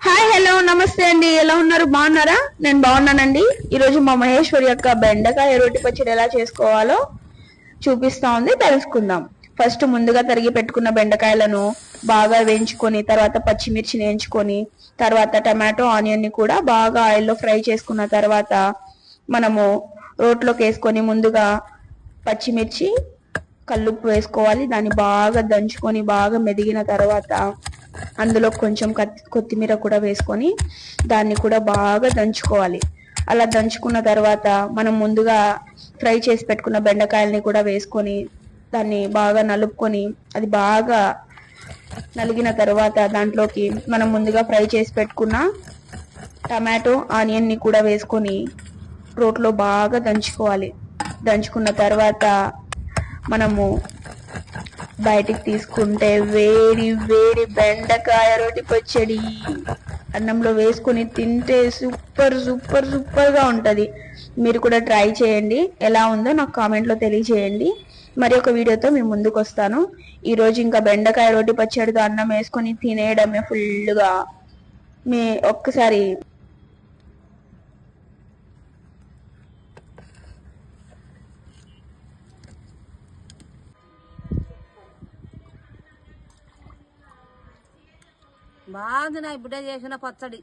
Hi hello నమస్తే అండి. ఎలా ఉన్నారు? బాగున్నారా? నేను బాగున్నానండి. ఈరోజు మా మహేశ్వరి యొక్క బెండకాయ రొట్టి పచ్చడి ఎలా చేసుకోవాలో చూపిస్తా ఉంది. తెలుసుకుందాం. ఫస్ట్ ముందుగా తరిగి పెట్టుకున్న బెండకాయలను బాగా వేయించుకొని తర్వాత పచ్చిమిర్చిని వేయించుకొని తర్వాత టమాటో ఆనియన్ని కూడా బాగా ఆయిల్లో ఫ్రై చేసుకున్న తర్వాత మనము రోట్లోకి వేసుకొని ముందుగా పచ్చిమిర్చి కల్లుప్పు వేసుకోవాలి. దాన్ని బాగా దంచుకొని బాగా మెదిగిన తర్వాత అందులో కొంచెం కొత్తిమీర కూడా వేసుకొని దాన్ని కూడా బాగా దంచుకోవాలి. అలా దంచుకున్న తర్వాత మనం ముందుగా ఫ్రై చేసి పెట్టుకున్న బెండకాయల్ని కూడా వేసుకొని దాన్ని బాగా నలుపుకొని అది బాగా నలిగిన తర్వాత దాంట్లోకి మనం ముందుగా ఫ్రై చేసి పెట్టుకున్న టమాటో ఆనియన్ని కూడా వేసుకొని రోట్లో బాగా దంచుకోవాలి. దంచుకున్న తర్వాత మనము బయటికి తీసుకుంటే వేడి వేడి బెండకాయ రోటి పచ్చడి అన్నంలో వేసుకొని తింటే సూపర్ సూపర్ సూపర్గా ఉంటుంది. మీరు కూడా ట్రై చేయండి. ఎలా ఉందో నాకు కామెంట్లో తెలియజేయండి మరి ఒక వీడియోతో మీ ముందుకు వస్తాను. ఈరోజు ఇంకా బెండకాయ రోటి పచ్చడితో అన్నం వేసుకొని తినేయడమే ఫుల్గా. మీ ఒక్కసారి బాగుంది నా బిడ్డ చేసిన పచ్చడి.